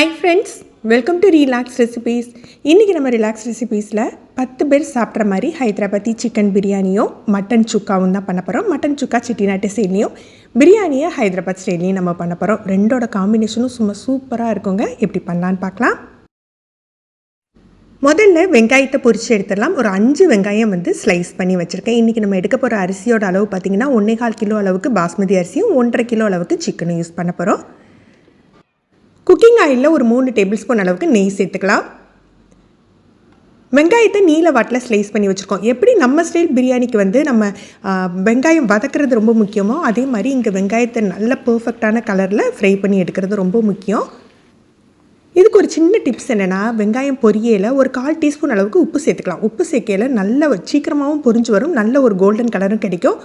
Hi friends welcome to relax recipes இன்றைக்கி நம்ம relax ரெசிபீஸில் பத்து பேர் சாப்பிட்ற மாதிரி ஹைதராபாத்தி சிக்கன் பிரியாணியும் மட்டன் சுக்காவும் தான் பண்ண போகிறோம் மட்டன் சுக்கா செட்டிநாட்டு ஸ்டைலையும் பிரியாணியை ஹைதராபாத் ஸ்டைலையும் நம்ம பண்ண போகிறோம் ரெண்டோட காம்பினேஷனும் சும்மா சூப்பராக இருக்குங்க. எப்படி பண்ணலான்னு பார்க்கலாம். முதல்ல வெங்காயத்தை பொரித்து எடுத்துடலாம். ஒரு அஞ்சு வெங்காயம் வந்து ஸ்லைஸ் பண்ணி வச்சுருக்கேன். இன்றைக்கி நம்ம எடுக்க போகிற அரிசியோட அளவு பார்த்திங்கன்னா ஒன்றே கால் கிலோ அளவுக்கு பாஸ்மதி அரிசியும் ஒன்றரை கிலோ அளவுக்கு சிக்கனும் யூஸ் பண்ண போகிறோம் குக்கிங் ஆயிலில் ஒரு மூணு டேபிள் ஸ்பூன் அளவுக்கு நெய் சேர்த்துக்கலாம். வெங்காயத்தை நீல வாட்டில் ஸ்லைஸ் பண்ணி வச்சுருக்கோம். எப்படி நம்ம ஸ்டைல் பிரியாணிக்கு வந்து நம்ம வெங்காயம் வதக்குறது ரொம்ப முக்கியமோ அதே மாதிரி இங்கே வெங்காயத்தை நல்ல பர்ஃபெக்டான கலரில் ஃப்ரை பண்ணி எடுக்கிறது ரொம்ப முக்கியம். இதுக்கு ஒரு சின்ன டிப்ஸ் என்னென்னா வெங்காயம் பொரியல ஒரு கால் டீஸ்பூன் அளவுக்கு உப்பு சேர்த்துக்கலாம். உப்பு சேர்க்கையில் நல்ல சீக்கிரமாகவும் பொரிஞ்சு வரும். நல்ல ஒரு கோல்டன் கலரும் கிடைக்கும்.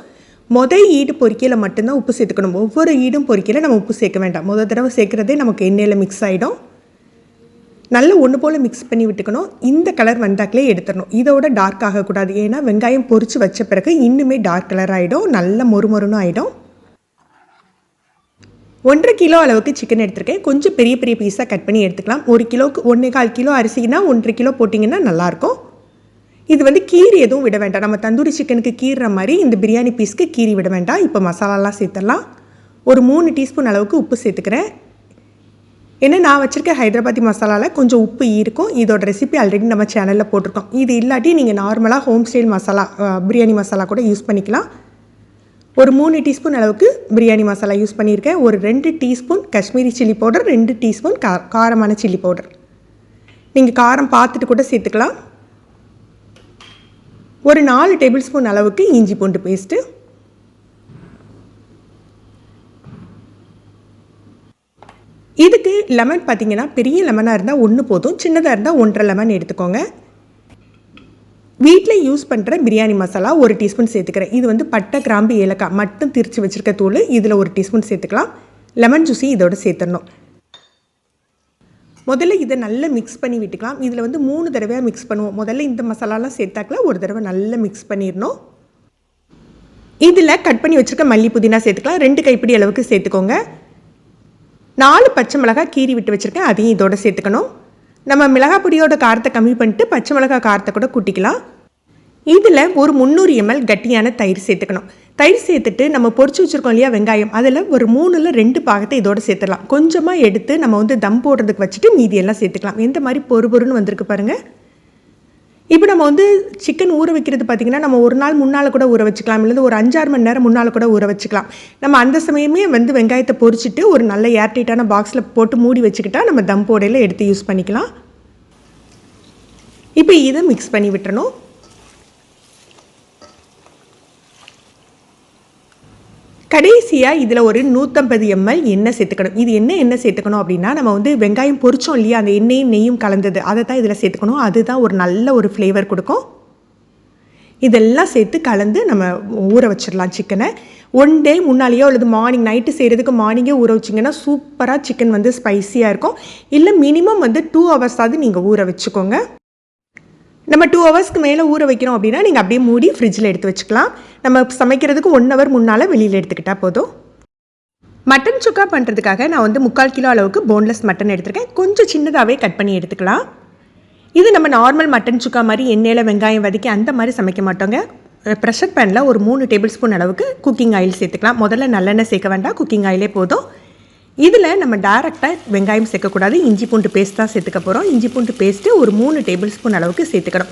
மொதல் ஈடு பொறிக்கையில் மட்டும்தான் உப்பு சேர்த்துக்கணும். ஒவ்வொரு ஈடும் பொறிக்கையில் நம்ம உப்பு சேர்க்க வேண்டாம். முத தடவை சேர்க்குறதே நமக்கு எண்ணெயில் மிக்ஸ் ஆகிடும் நல்ல ஒன்று போல் மிக்ஸ் பண்ணி விட்டுக்கணும். இந்த கலர் வந்தாக்களே எடுத்துடணும். இதோட டார்க் ஆகக்கூடாது. ஏன்னா வெங்காயம் பொறிச்சு வச்ச பிறகு இன்னுமே டார்க் கலர் ஆகிடும் நல்ல மொறுமொறுன்னு ஆகிடும் ஒன்றரை கிலோ அளவுக்கு சிக்கன் எடுத்திருக்கேன். கொஞ்சம் பெரிய பெரிய பீஸாக கட் பண்ணி எடுத்துக்கலாம். ஒரு கிலோவுக்கு ஒன்றே கால் கிலோ அரிசினா ஒன்றரை கிலோ போட்டிங்கன்னா நல்லாயிருக்கும். இது வந்து கீரி எதுவும் விட வேண்டாம். நம்ம தந்தூரி சிக்கனுக்கு கீறுற மாதிரி இந்த பிரியாணி பீஸ்க்கு கீரி விட வேண்டாம். இப்போ மசாலாலாம் சேர்த்துடலாம். ஒரு மூணு டீஸ்பூன் அளவுக்கு உப்பு சேர்த்துக்கிறேன். ஏன்னா நான் வச்சுருக்க ஹைதராபாத்தி மசாலாவில் கொஞ்சம் உப்பு இருக்கும். இதோட ரெசிபி ஆல்ரெடி நம்ம சேனலில் போட்டிருக்கோம். இது இல்லாட்டி நீங்கள் நார்மலாக ஹோம் ஸ்டைல் மசாலா பிரியாணி மசாலா கூட யூஸ் பண்ணிக்கலாம். ஒரு மூணு டீஸ்பூன் அளவுக்கு பிரியாணி மசாலா யூஸ் பண்ணியிருக்கேன். ஒரு ரெண்டு டீஸ்பூன் காஷ்மீரி சில்லி பவுடர் ரெண்டு டீஸ்பூன் கா காரமான சில்லி பவுடர். நீங்கள் காரம் பார்த்துட்டு கூட சேர்த்துக்கலாம். ஒரு நாலு டேபிள் ஸ்பூன் அளவுக்கு இஞ்சி பூண்டு பேஸ்ட்டு இதுக்கு லெமன் பார்த்தீங்கன்னா பெரிய லெமனாக இருந்தால் ஒன்று போதும் சின்னதாக இருந்தால் ஒன்றரை லெமன் எடுத்துக்கோங்க. வீட்டில் யூஸ் பண்ணுற பிரியாணி மசாலா ஒரு டீஸ்பூன் சேர்த்துக்கிறேன். இது வந்து பட்டை கிராம்பு ஏலக்காய் மட்டும் திரித்து வச்சுருக்க தூள் இதில் ஒரு டீஸ்பூன் சேர்த்துக்கலாம். லெமன் ஜூஸையும் இதோட சேர்த்துடணும். முதல்ல இதை நல்லா மிக்ஸ் பண்ணி விட்டுக்கலாம். இதில் வந்து மூணு தடவையாக மிக்ஸ் பண்ணுவோம். முதல்ல இந்த மசாலாலாம் சேர்த்தாக்கல ஒரு தடவை நல்லா மிக்ஸ் பண்ணிடணும். இதில் கட் பண்ணி வச்சுருக்க மல்லி புதினா சேர்த்துக்கலாம். ரெண்டு கைப்பிடி அளவுக்கு சேர்த்துக்கோங்க. நாலு பச்சை மிளகாய் கீறி விட்டு வச்சுருக்கேன். அதையும் இதோட சேர்த்துக்கணும். நம்ம மிளகாய் பொடியோட காரத்தை கம்மி பண்ணிட்டு பச்சை மிளகாய் காரத்தை கூட கூட்டிக்கலாம். இதில் ஒரு முந்நூறு எம்எல் கட்டியான தயிர் சேர்த்துக்கணும். தயிர் சேர்த்துட்டு நம்ம பொறிச்சு வச்சுருக்கோம் இல்லையா வெங்காயம். அதில் ஒரு மூணில் ரெண்டு பாகத்தை இதோட சேர்த்துடலாம். கொஞ்சமாக எடுத்து நம்ம வந்து தம் போடுறதுக்கு வச்சுட்டு மீதியெல்லாம் சேர்த்துக்கலாம். எந்த மாதிரி பொறு பொறுன்னு வந்திருக்கு பாருங்கள் இப்போ நம்ம வந்து சிக்கன் ஊற வைக்கிறது பார்த்திங்கன்னா நம்ம ஒரு நாள் முன்னால் கூட ஊற வச்சுக்கலாம். இல்லை ஒரு அஞ்சாறு மணி நேரம் முன்னால் கூட ஊற வச்சுக்கலாம். நம்ம அந்த சமயமே வந்து வெங்காயத்தை பொரிச்சிட்டு ஒரு நல்ல ஏர்டைட்டான பாக்ஸில் போட்டு மூடி வச்சுக்கிட்டா நம்ம தம் போடையில் எடுத்து யூஸ் பண்ணிக்கலாம். இப்போ இதை மிக்ஸ் பண்ணி விட்டுறணும். கடைசியாக இதில் ஒரு நூற்றம்பது எம்எல் எண்ணெய் சேர்த்துக்கணும். இது என்ன எண்ணெய் சேர்த்துக்கணும் அப்படின்னா நம்ம வந்து வெங்காயம் பொரிச்சோம் இல்லையா? அந்த எண்ணெயும் நெய்யும் கலந்தது. அதை தான் இதில் சேர்த்துக்கணும். அதுதான் ஒரு நல்ல ஒரு ஃப்ளேவர் கொடுக்கும். இதெல்லாம் சேர்த்து கலந்து நம்ம ஊற வச்சிடலாம் சிக்கனை ஒன் டே முன்னாலேயோ அல்லது மார்னிங் நைட்டு செய்கிறதுக்கு மார்னிங்கே ஊற வச்சிங்கன்னா சூப்பராக சிக்கன் வந்து ஸ்பைசியாக இருக்கும். இல்லை மினிமம் வந்து டூ ஹவர்ஸாவது நீங்கள் ஊற வச்சுக்கோங்க. நம்ம டூ ஹவர்ஸ்க்கு மேலே ஊற வைக்கிறோம் அப்படின்னா நீங்கள் அப்படியே மூடி ஃப்ரிட்ஜில் எடுத்து வச்சுக்கலாம். நம்ம சமைக்கிறதுக்கு ஒன் ஹவர் முன்னால் வெளியில் எடுத்துக்கிட்டால் போதும். மட்டன் சுக்கா பண்ணுறதுக்காக நான் வந்து முக்கால் கிலோ அளவுக்கு போன்லெஸ் மட்டன் எடுத்திருக்கேன். கொஞ்சம் சின்னதாகவே கட் பண்ணி எடுத்துக்கலாம். இது நம்ம நார்மல் மட்டன் சுக்கா மாதிரி எண்ணெயில் வெங்காயம் வதக்கி அந்த மாதிரி சமைக்க மாட்டோங்க. ப்ரெஷர் பேனில் ஒரு மூணு டேபிள் ஸ்பூன் அளவுக்கு குக்கிங் ஆயில் சேர்த்துக்கலாம். முதல்ல நல்லெண்ணெய் சேர்க்க வேண்டாம். குக்கிங் ஆயிலே போதும். இதில் நம்ம டேரெக்டாக வெங்காயம் சேர்க்கக்கூடாது. இஞ்சி பூண்டு பேஸ்ட் தான் சேர்த்துக்க போகிறோம் இஞ்சி பூண்டு பேஸ்ட்டு ஒரு மூணு டேபிள் ஸ்பூன் அளவுக்கு சேர்த்துக்கணும்.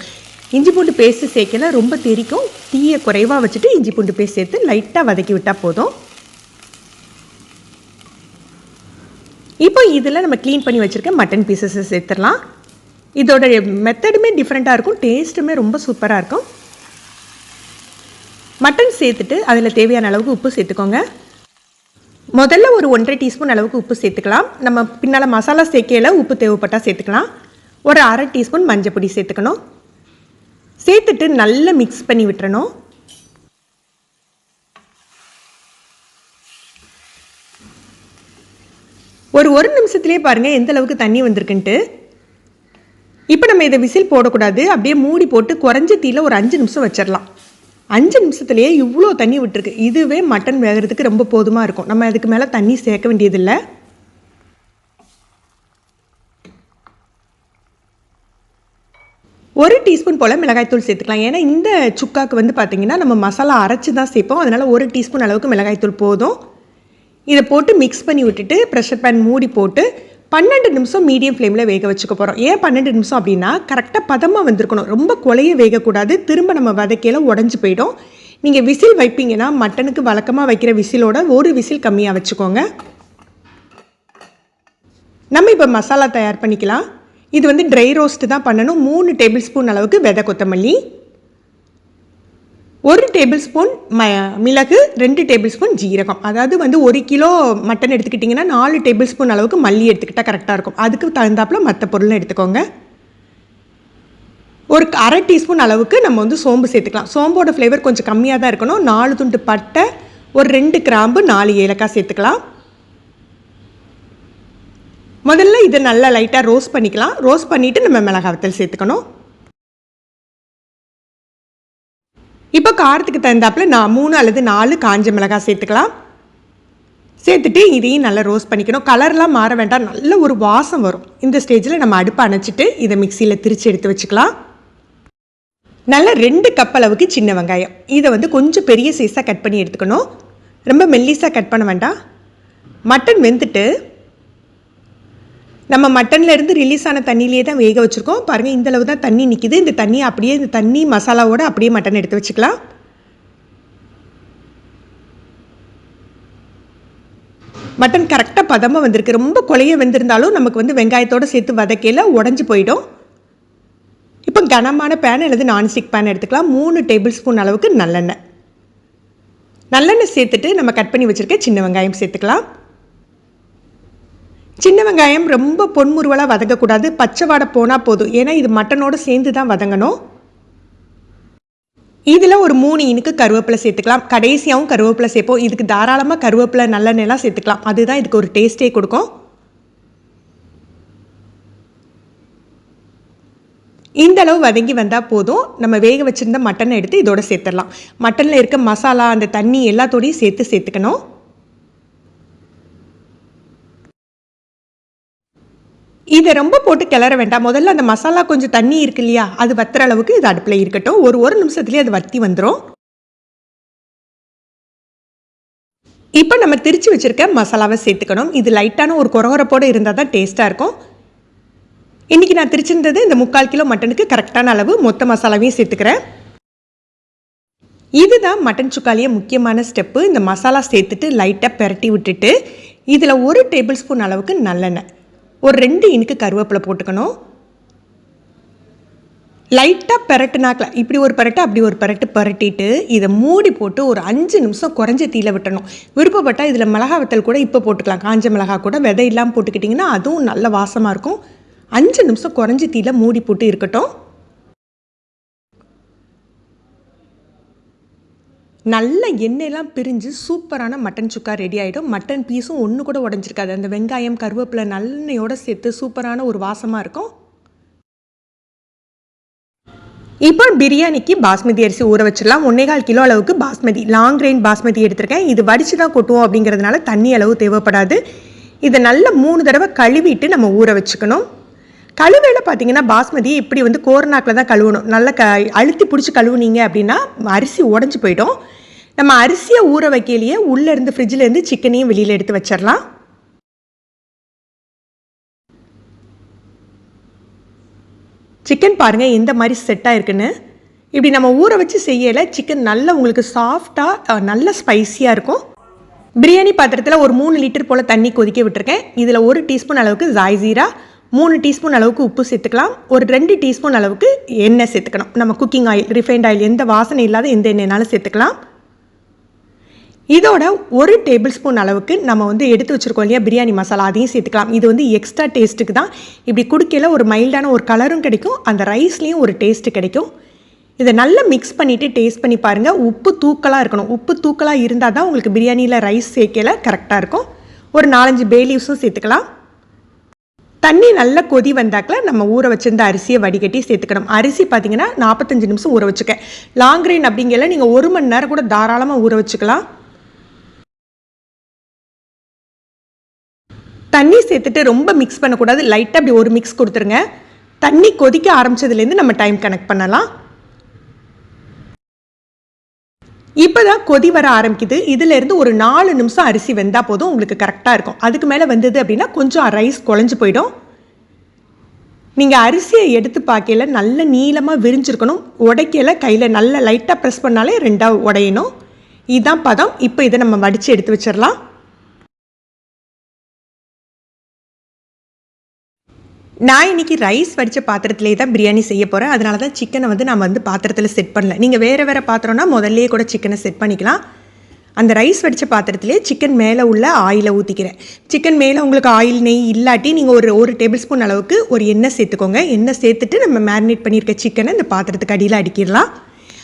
இஞ்சி பூண்டு பேஸ்ட்டு சேர்க்கல ரொம்ப தெரிக்கும். தீயை குறைவாக வச்சுட்டு இஞ்சி பூண்டு பேஸ்ட் சேர்த்து லைட்டாக வதக்கி விட்டால் போதும். இப்போ இதில் நம்ம க்ளீன் பண்ணி வச்சுருக்க மட்டன் பீசஸை சேர்த்துடலாம். இதோட மெத்தடுமே டிஃப்ரெண்ட்டாக இருக்கும். டேஸ்ட்டுமே ரொம்ப சூப்பராக இருக்கும். மட்டன் சேர்த்துட்டு அதில் தேவையான அளவுக்கு உப்பு சேர்த்துக்கோங்க. முதல்ல ஒரு ஒன்றரை டீஸ்பூன் அளவுக்கு உப்பு சேர்த்துக்கலாம். நம்ம பின்னால் மசாலா சேர்க்கையில் உப்பு தேவைப்பட்டால் சேர்த்துக்கலாம். ஒரு அரை டீஸ்பூன் மஞ்சள் பொடி சேர்த்துக்கணும். சேர்த்துட்டு நல்லா மிக்ஸ் பண்ணி விட்டுறணும். ஒரு ஒரு நிமிஷத்துலேயே பாருங்கள் எந்த அளவுக்கு தண்ணி வந்திருக்குன்ட்டு. இப்போ நம்ம இதை விசில் போடக்கூடாது. அப்படியே மூடி போட்டு குறைஞ்ச தீயில் ஒரு அஞ்சு நிமிஷம் வச்சிடலாம் அஞ்சு நிமிஷத்துலேயே இவ்வளோ தண்ணி விட்டுருக்கு. இதுவே மட்டன் வேகிறதுக்கு ரொம்ப போதுமாக இருக்கும். நம்ம அதுக்கு மேலே தண்ணி சேர்க்க வேண்டியதில்லை. ஒரு டீஸ்பூன் போல் மிளகாய்த்தூள் சேர்த்துக்கலாம். ஏன்னா இந்த சுக்காக்கு வந்து பார்த்திங்கன்னா நம்ம மசாலா அரைச்சி தான் சேர்ப்போம். அதனால் ஒரு டீஸ்பூன் அளவுக்கு மிளகாய்த்தூள் போதும். இதை போட்டு மிக்ஸ் பண்ணி விட்டுட்டு ப்ரெஷர் பேன் மூடி போட்டு பன்னெண்டு நிமிஷம் மீடியம் ஃப்ளேமில் வேக வச்சுக்க போகிறோம் ஏன் பன்னெண்டு நிமிஷம் அப்படின்னா கரெக்டாக பதமாக வந்திருக்கணும். ரொம்ப கொலைய வேகக்கூடாது. திரும்ப நம்ம வதக்கையில் உடஞ்சி போயிடும். நீங்கள் விசில் வைப்பீங்கன்னா மட்டனுக்கு வழக்கமாக வைக்கிற விசிலோட ஒரு விசில் கம்மியாக வச்சுக்கோங்க. நம்ம இப்போ மசாலா தயார் பண்ணிக்கலாம். இது வந்து ட்ரை ரோஸ்ட்டு தான் பண்ணணும். மூணு டேபிள் ஸ்பூன் அளவுக்கு விதை கொத்தமல்லி. ஒரு டேபிள் ஸ்பூன் ம மிளகு ரெண்டு டேபிள் ஸ்பூன் ஜீரகம். அதாவது வந்து ஒரு கிலோ மட்டன் எடுத்துக்கிட்டிங்கன்னா நாலு டேபிள் ஸ்பூன் அளவுக்கு மல்லி எடுத்துக்கிட்டால் கரெக்டாக இருக்கும். அதுக்கு தகுந்தாப்பில் மற்ற பொருளும் எடுத்துக்கோங்க. ஒரு அரை டீஸ்பூன் அளவுக்கு நம்ம வந்து சோம்பு சேர்த்துக்கலாம். சோம்போட ஃப்ளேவர் கொஞ்சம் கம்மியாக தான் இருக்கணும். நாலு துண்டு பட்டை ஒரு ரெண்டு கிராம்பு நாலு ஏலக்காய் சேர்த்துக்கலாம். முதல்ல இதை நல்லா லைட்டாக ரோஸ்ட் பண்ணிக்கலாம். ரோஸ்ட் பண்ணிவிட்டு நம்ம மிளகாவத்தல் சேர்த்துக்கணும். இப்போ காரத்துக்கு தகுந்தாப்பில் நான் மூணு அல்லது நாலு காஞ்ச மிளகாய் சேர்த்துக்கலாம். சேர்த்துட்டு இதையும் நல்லா ரோஸ்ட் பண்ணிக்கணும். கலர்லாம் மாற வேண்டாம். நல்ல ஒரு வாசம் வரும். இந்த ஸ்டேஜில் நம்ம அடுப்பை அணைச்சிட்டு இதை மிக்சியில் திரித்து எடுத்து வச்சுக்கலாம். நல்லா ரெண்டு கப் அளவுக்கு சின்ன வெங்காயம். இதை வந்து கொஞ்சம் பெரிய சைஸாக கட் பண்ணி எடுத்துக்கணும். ரொம்ப மெல்லிஸாக கட் பண்ண வேண்டாம். மட்டன் வெந்துட்டு நம்ம மட்டன்லேருந்து ரிலீஸ் ஆன தண்ணியிலே தான் வேக வச்சுருக்கோம். பாருங்கள் இந்த அளவு தான் தண்ணி நிற்கிது இந்த தண்ணி அப்படியே இந்த தண்ணி மசாலாவோடு அப்படியே மட்டன் எடுத்து வச்சுக்கலாம். மட்டன் கரெக்டாக பதமாக வந்திருக்கு. ரொம்ப குழைய வெந்திருந்தாலும் நமக்கு வந்து வெங்காயத்தோடு சேர்த்து வதக்கையில் உடஞ்சி போயிடும். இப்போ கனமான பேன் அல்லது நான்ஸ்டிக் பேன் எடுத்துக்கலாம். மூணு டேபிள் ஸ்பூன் அளவுக்கு நல்லெண்ணெய். நல்லெண்ணெய் சேர்த்துட்டு நம்ம கட் பண்ணி வச்சுருக்க சின்ன வெங்காயம் சேர்த்துக்கலாம். சின்ன வெங்காயம் ரொம்ப பொன்முருவலாக வதங்கக்கூடாது. பச்சை வாடை போனால் போதும். ஏன்னா இது மட்டனோடு சேர்ந்து தான் வதங்கணும். இதில் ஒரு மூணு இனுக்கு கருவேப்பிலை சேர்த்துக்கலாம். கடைசியாகவும் கருவேப்பிலை சேர்ப்போம். இதுக்கு தாராளமாக கருவேப்பிலை நல்லெண்ணெய்லாம் சேர்த்துக்கலாம். அதுதான் இதுக்கு ஒரு டேஸ்ட்டே கொடுக்கும். இந்த அளவு வதங்கி வந்தால் போதும். நம்ம வேக வச்சுருந்த மட்டனை எடுத்து இதோட சேர்த்துடலாம். மட்டனில் இருக்க மசாலா அந்த தண்ணி எல்லாத்தோடையும் சேர்த்து சேர்த்துக்கணும். இதை ரொம்ப போட்டு கிளற வேண்டாம். முதல்ல அந்த மசாலா கொஞ்சம் தண்ணி இருக்கு இல்லையா? அது வத்துற அளவுக்கு இது அடுப்பில் இருக்கட்டும். ஒரு ஒரு நிமிஷத்துலேயே அது வத்தி வந்துடும் இப்போ நம்ம திரிச்சு வச்சுருக்க மசாலாவை சேர்த்துக்கணும். இது லைட்டான ஒரு குரகுரப்போடு இருந்தால் தான் டேஸ்ட்டாக இருக்கும். இன்றைக்கி நான் திரிச்சிருந்தது இந்த முக்கால் கிலோ மட்டனுக்கு கரெக்டான அளவு மொத்த மசாலாவையும் சேர்த்துக்கிறேன். இதுதான் மட்டன் சுக்காலியே முக்கியமான ஸ்டெப்பு. இந்த மசாலா சேர்த்துட்டு லைட்டாக பெரட்டி விட்டுட்டு இதில் ஒரு டேபிள் ஸ்பூன் அளவுக்கு நல்லெண்ணெய். ஒரு ரெண்டு இனுக்கு கருவேப்பிலை போட்டுக்கணும். லைட்டாக பெரட்டுனாக்கில் இப்படி ஒரு பெரட்டு அப்படி ஒரு பெரட்டு பெரட்டிட்டு இதை மூடி போட்டு ஒரு அஞ்சு நிமிஷம் குறைஞ்ச தீல விட்டணும். விருப்பப்பட்டால் இதில் மிளகா வத்தல் கூட இப்போ போட்டுக்கலாம். காஞ்ச மிளகா கூட விதை இல்லாமல் போட்டுக்கிட்டிங்கன்னா அதுவும் நல்ல வாசமாக இருக்கும். அஞ்சு நிமிஷம் குறைஞ்ச தீல மூடி போட்டு இருக்கட்டும். நல்ல எண்ணெயெல்லாம் பிரிஞ்சு சூப்பரான மட்டன் சுக்கா ரெடி ஆகிடும் மட்டன் பீஸும் ஒன்று கூட உடஞ்சிருக்காது. அந்த வெங்காயம் கருவேப்பிலை நல்லெண்ணெயோடு சேர்த்து சூப்பரான ஒரு வாசமாக இருக்கும். இப்போ பிரியாணிக்கு பாஸ்மதி அரிசி ஊற வச்சிடலாம். ஒன்னேகால் கிலோ அளவுக்கு பாஸ்மதி லாங் கிரெயின் பாஸ்மதி எடுத்திருக்கேன். இது வடித்து தான் கொட்டுவோம் அப்படிங்கிறதுனால தண்ணி அளவு தேவைப்படாது. இதை நல்லா மூணு தடவை கழுவிட்டு நம்ம ஊற வச்சுக்கணும். கழுவையில் பார்த்தீங்கன்னா பாஸ்மதி இப்படி வந்து கோரநாக்கில் தான் கழுவணும். நல்லா க அழுத்தி பிடிச்சி கழுவுனீங்க அப்படின்னா அரிசி உடஞ்சி போயிடும். நம்ம அரிசியை ஊற வைக்கலையே உள்ளேருந்து ஃப்ரிட்ஜிலேருந்து சிக்கனையும் வெளியில் எடுத்து வச்சிடலாம். சிக்கன் பாருங்கள் எந்த மாதிரி செட்டாக இருக்குன்னு. இப்படி நம்ம ஊற வச்சு செய்யலை சிக்கன் நல்லா உங்களுக்கு சாஃப்டாக நல்ல ஸ்பைஸியாக இருக்கும். பிரியாணி பாத்திரத்தில் ஒரு மூணு லிட்டர் போல் தண்ணி கொதிக்க விட்டுருக்கேன். இதில் ஒரு டீஸ்பூன் அளவுக்கு ஜாய்சீரா மூணு டீஸ்பூன் அளவுக்கு உப்பு சேர்த்துக்கலாம். ஒரு ரெண்டு டீஸ்பூன் அளவுக்கு எண்ணெய் சேர்த்துக்கணும். நம்ம குக்கிங் ஆயில் ரிஃபைண்ட் ஆயில் எந்த வாசனை இல்லாத எந்த எண்ணெய்னாலும் சேர்த்துக்கலாம். இதோட ஒரு டேபிள் ஸ்பூன் அளவுக்கு நம்ம வந்து எடுத்து வச்சுருக்கோம் இல்லையா பிரியாணி மசாலா அதையும் சேர்த்துக்கலாம். இது வந்து எக்ஸ்ட்ரா டேஸ்ட்டுக்கு தான். இப்படி குடிக்கையில் ஒரு மைல்டான ஒரு கலரும் கிடைக்கும். அந்த ரைஸ்லேயும் ஒரு டேஸ்ட்டு கிடைக்கும். இதை நல்லா மிக்ஸ் பண்ணிவிட்டு டேஸ்ட் பண்ணி பாருங்கள் உப்பு தூக்கலாக இருக்கணும். உப்பு தூக்கலாக இருந்தால் தான் உங்களுக்கு பிரியாணியில் ரைஸ் சேர்க்கல கரெக்டாக இருக்கும். ஒரு நாலஞ்சு பே லீவ்ஸும் சேர்த்துக்கலாம். தண்ணி நல்லா கொதி வந்தாக்கில் நம்ம ஊற வச்சிருந்த அரிசியை வடிகட்டி சேர்த்துக்கணும். அரிசி பார்த்தீங்கன்னா நாற்பத்தஞ்சு நிமிஷம் ஊற வச்சுக்க. லாங் கிரெயின் அப்படிங்கல நீங்கள் ஒரு மணி நேரம் கூட தாராளமாக ஊற வச்சுக்கலாம். தண்ணி சேர்த்துட்டு ரொம்ப மிக்ஸ் பண்ணக்கூடாது. லைட்டாக அப்படி ஒரு மிக்ஸ் கொடுத்துருங்க. தண்ணி கொதிக்க ஆரம்பிச்சதுலேருந்து நம்ம டைம் கனெக்ட் பண்ணலாம். இப்போ தான் கொதி வர ஆரம்பிக்குது. இதுலேருந்து ஒரு நாலு நிமிஷம் அரிசி வெந்தால் போதும் உங்களுக்கு கரெக்டாக இருக்கும். அதுக்கு மேலே வந்தது அப்படின்னா கொஞ்சம் ரைஸ் குழஞ்சு போயிடும். நீங்கள் அரிசியை எடுத்து பார்க்கையில நல்ல நீளமாக விரிஞ்சிருக்கணும். உடைக்கையில் கையில் நல்ல லைட்டாக ப்ரெஸ் பண்ணாலே ரெண்டாக உடையணும். இதுதான் பதம். இப்போ இதை நம்ம வடித்து எடுத்து வச்சிடலாம். நான் இன்னைக்கு ரைஸ் வடித்த பாத்திரத்திலே தான் பிரியாணி செய்ய போகிறேன் அதனால தான் சிக்கனை வந்து நான் வந்து பாத்திரத்தில் செட் பண்ணல. நீங்கள் வேறு வேறு பாத்திரம்னா முதல்லையே கூட சிக்கனை செட் பண்ணிக்கலாம். அந்த ரைஸ் வடித்த பாத்திரத்திலே சிக்கன் மேலே உள்ள ஆயிலை ஊற்றிக்கிறேன் சிக்கன் மேலே உங்களுக்கு ஆயில் நெய் இல்லாட்டி நீங்கள் ஒரு ஒரு டேபிள் ஸ்பூன் அளவுக்கு ஒரு எண்ணெய் சேர்த்துக்கோங்க. எண்ணெய் சேர்த்துட்டு நம்ம மேரினேட் பண்ணியிருக்க சிக்கனை இந்த பாத்திரத்துக்கு அடியில் அடிக்கிடலாம்.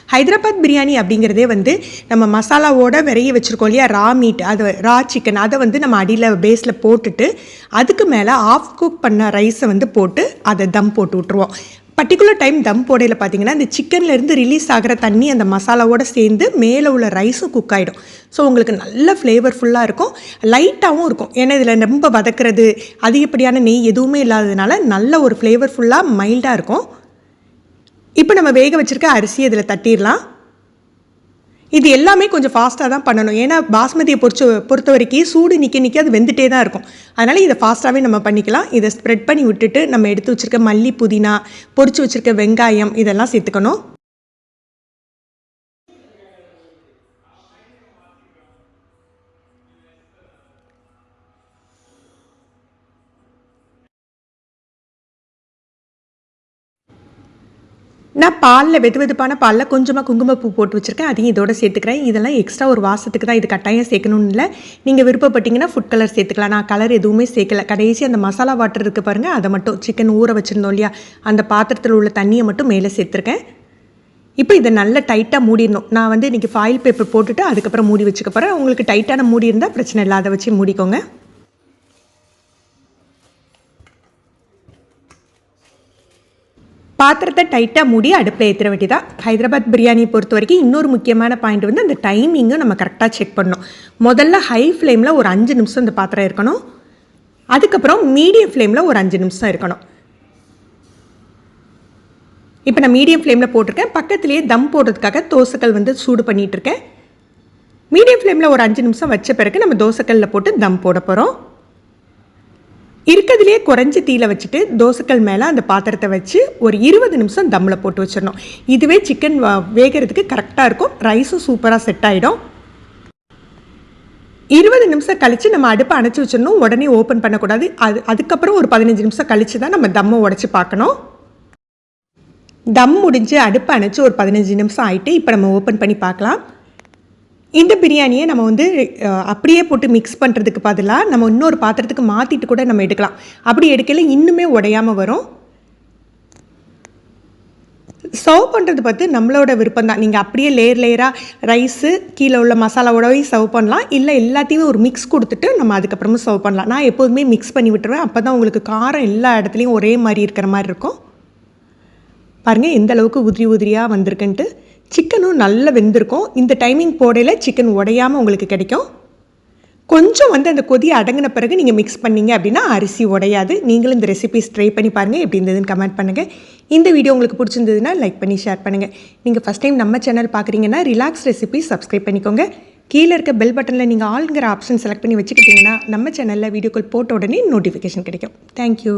ஹைதராபாத் பிரியாணி அப்படிங்கிறதே வந்து நம்ம மசாலாவோட விரைய வச்சுருக்கோம் இல்லையா? ரா மீட் அது ரா சிக்கன் அதை வந்து நம்ம அடியில் பேஸில் போட்டுட்டு அதுக்கு மேலே ஆஃப் குக் பண்ண ரைஸை வந்து போட்டு அதை தம் போட்டு விட்ருவோம் பர்டிகுலர் டைம் தம் போடையில் பார்த்தீங்கன்னா இந்த சிக்கன்லேருந்து ரிலீஸ் ஆகிற தண்ணி அந்த மசாலாவோட சேர்ந்து மேலே உள்ள ரைஸும் குக் ஆகிடும் ஸோ உங்களுக்கு நல்ல ஃப்ளேவர்ஃபுல்லாக இருக்கும். லைட்டாகவும் இருக்கும். ஏன்னா இதில் ரொம்ப வதக்கிறது அதிகப்படியான நெய் எதுவுமே இல்லாததுனால நல்ல ஒரு ஃப்ளேவர்ஃபுல்லாக மைல்டாக இருக்கும். இப்போ நம்ம வேக வச்சுருக்க அரிசி இதில் தட்டிடலாம். இது எல்லாமே கொஞ்சம் ஃபாஸ்ட்டாக தான் பண்ணணும். ஏன்னா பாஸ்மதியை பொறிச்சு பொறுத்த வரைக்கும் சூடு நிற்க நிற்க அது வெந்துட்டே தான் இருக்கும். அதனால் இதை ஃபாஸ்ட்டாகவே நம்ம பண்ணிக்கலாம். இதை ஸ்ப்ரெட் பண்ணி விட்டுட்டு நம்ம எடுத்து வச்சுருக்க மல்லி புதினா பொறிச்சு வச்சுருக்க வெங்காயம் இதெல்லாம் சேர்த்துக்கணும். நான் பாலில் வெது வெதுப்பான பாலில் கொஞ்சமாக குங்குமப்பூ போட்டு வச்சுருக்கேன். அதையும் இதோட சேர்த்துக்கிறேன். இதெல்லாம் எக்ஸ்ட்ரா ஒரு வாசத்துக்கு தான் இது கட்டாயம் சேர்க்கணும்னு இல்லை. நீங்கள் விருப்பப்பட்டீங்கன்னா ஃபுட் கலர் சேர்த்துக்கலாம். நான் கலர் எதுவுமே சேர்க்கல. கடைசி அந்த மசாலா வாட்டர் இருக்குது பாருங்கள் அதை மட்டும் சிக்கன் ஊற வச்சுருந்தோம் இல்லையா அந்த பாத்திரத்தில் உள்ள தண்ணியை மட்டும் மேலே சேர்த்துருக்கேன். இப்போ இதை நல்லா டைட்டாக மூடிடணும். நான் வந்து இன்றைக்கி ஃபாயில் பேப்பர் போட்டுட்டு அதுக்கப்புறம் மூடி வச்சுக்க போகிறேன் உங்களுக்கு டைட்டான மூடி இருந்தால் பிரச்சனை இல்லாத வச்சு மூடிக்கோங்க. பாத்திரத்தை டைட்டாக மூடி அடுப்பில் ஏற்ற வேண்டியதான் ஹைதராபாத் பிரியாணியை பொறுத்த வரைக்கும் இன்னொரு முக்கியமான பாயிண்ட் வந்து அந்த டைமிங்கும் நம்ம கரெக்டாக செக் பண்ணணும். முதல்ல ஹை ஃப்ளேமில் ஒரு அஞ்சு நிமிஷம் இந்த பாத்திரம் இருக்கணும். அதுக்கப்புறம் மீடியம் ஃப்ளேமில் ஒரு அஞ்சு நிமிஷம் இருக்கணும். இப்போ நான் மீடியம் ஃப்ளேமில் போட்டிருக்கேன். பக்கத்துலேயே தம் போடுறதுக்காக தோசைக்கல் வந்து சூடு பண்ணிகிட்ருக்கேன் மீடியம் ஃப்ளேமில் ஒரு அஞ்சு நிமிஷம் வச்ச பிறகு நம்ம தோசைக்கல்லில் போட்டு தம் போட போகிறோம் இருக்கிறதுலே குறைஞ்ச தீயில வச்சுட்டு தோசைக்கல் மேலே அந்த பாத்திரத்தை வச்சு ஒரு இருபது நிமிஷம் தம்மில் போட்டு வச்சிடணும். இதுவே சிக்கன் வேகிறதுக்கு கரெக்டாக இருக்கும். ரைஸும் சூப்பராக செட் ஆகிடும் இருபது நிமிஷம் கழித்து நம்ம அடுப்பை அணைச்சி வச்சிடணும். உடனே ஓப்பன் பண்ணக்கூடாது. அது அதுக்கப்புறம் ஒரு பதினஞ்சு நிமிஷம் கழித்து தான் நம்ம தம்மை உடச்சி பார்க்கணும். தம் முடிஞ்சு அடுப்பை அணைச்சி ஒரு பதினஞ்சு நிமிஷம் ஆகிட்டு இப்போ நம்ம ஓப்பன் பண்ணி பார்க்கலாம். இந்த பிரியாணியை நம்ம வந்து அப்படியே போட்டு மிக்ஸ் பண்ணுறதுக்கு பதிலாக நம்ம இன்னொரு பாத்திரத்துக்கு மாற்றிட்டு கூட நம்ம எடுக்கலாம். அப்படி எடுக்கல இன்னுமே உடையாமல் வரும். சர்வ் பண்ணுறது பார்த்து நம்மளோட விருப்பம் தான் நீங்கள் அப்படியே லேயர் லேயராக ரைஸு கீழே உள்ள மசாலாவோடவே சர்வ் பண்ணலாம். இல்லை எல்லாத்தையுமே ஒரு மிக்ஸ் கொடுத்துட்டு நம்ம அதுக்கப்புறமா சர்வ் பண்ணலாம். நான் எப்போதுமே மிக்ஸ் பண்ணி விட்டுருவேன். அப்போ தான் உங்களுக்கு காரம் எல்லா இடத்துலையும் ஒரே மாதிரி இருக்கிற மாதிரி இருக்கும். பாருங்கள் எந்த அளவுக்கு உதிரி உதிரியாக வந்திருக்குன்ட்டு. சிக்கனும் நல்லா வெந்திருக்கும். இந்த டைமிங் போடையில் சிக்கன் உடையாமல் உங்களுக்கு கிடைக்கும். கொஞ்சம் வந்து அந்த கொதி அடங்கின பிறகு நீங்கள் மிக்ஸ் பண்ணிங்க அப்படின்னா அரிசி உடையாது. நீங்களும் இந்த ரெசிபிஸ் ட்ரை பண்ணி பாருங்கள் எப்படி இருந்ததுன்னு கமெண்ட் பண்ணுங்கள் இந்த வீடியோ உங்களுக்கு பிடிச்சிருந்ததுன்னா லைக் பண்ணி ஷேர் பண்ணுங்கள் நீங்கள் ஃபஸ்ட் டைம் நம்ம சேனல் பார்க்குறீங்கன்னா ரிலாக்ஸ் ரெசிபி சப்ஸ்கிரைப் பண்ணிக்கோங்க. கீழே இருக்க பெல் பட்டனில் நீங்கள் ஆளுங்கிற ஆப்ஷன் செலக்ட் பண்ணி வச்சுக்கிட்டிங்கன்னா நம்ம சேனலில் வீடியோக்கள் போட்ட உடனே நோட்டிஃபிகேஷன் கிடைக்கும். தேங்க்யூ